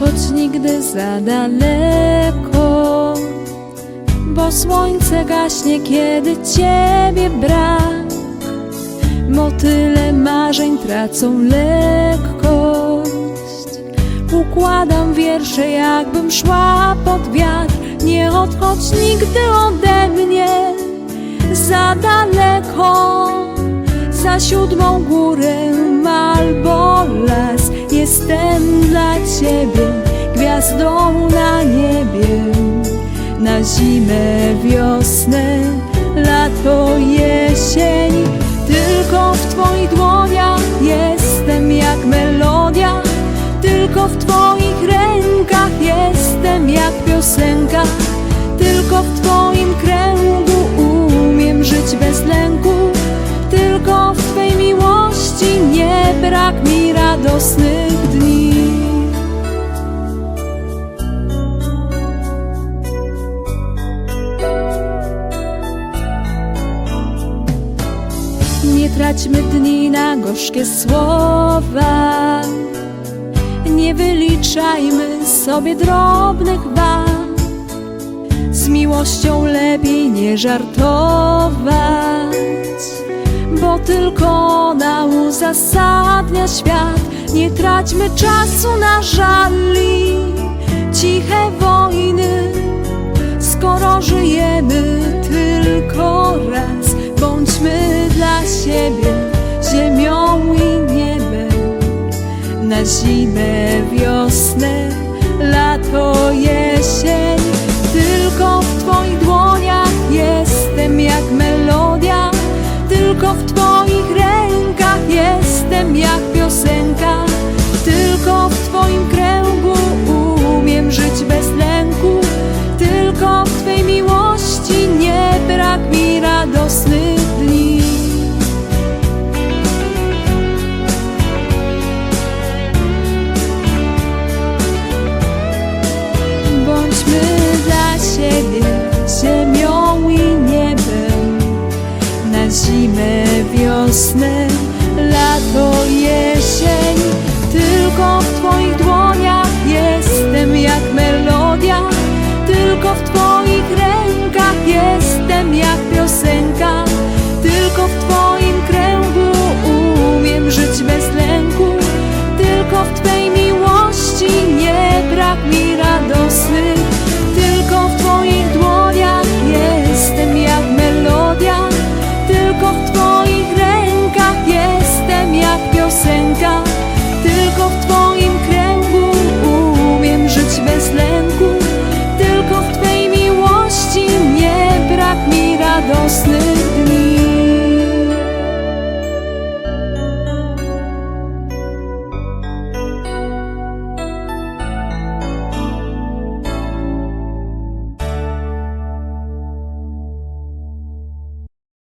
choć nigdy za daleko, bo słońce gaśnie, kiedy ciebie brak. Motyle marzeń tracą lekkość. Układam wiersze, jakbym szła pod wiatr. Nie odchodź nigdy ode mnie za daleko. Za siódmą górę albo las Jestem dla ciebie gwiazdą na niebie Na zimę, wiosnę, lato, jesień Tylko w twoich dłoniach jestem jak melodia Tylko w twoich rękach jestem jak piosenka Tylko w twoim kręgu umiem żyć bez lęku tylko w Twej miłości nie brak mi radosnych dni. Traćmy dni na gorzkie słowa, nie wyliczajmy sobie drobnych wad. Z miłością lepiej nie żartować bo tylko ona uzasadnia świat. Nie traćmy czasu na żali, Siebie ziemią i niebem, na zimę, wiosnę, lato, jesień. Tylko w Twoich dłoniach jestem jak melodia tylko w Twoich rękach jestem jak piosenka. Tylko w Twoim kręgu Bądźmy dla siebie ziemią i niebem na zimę, wiosnę, lato, jesień. Tylko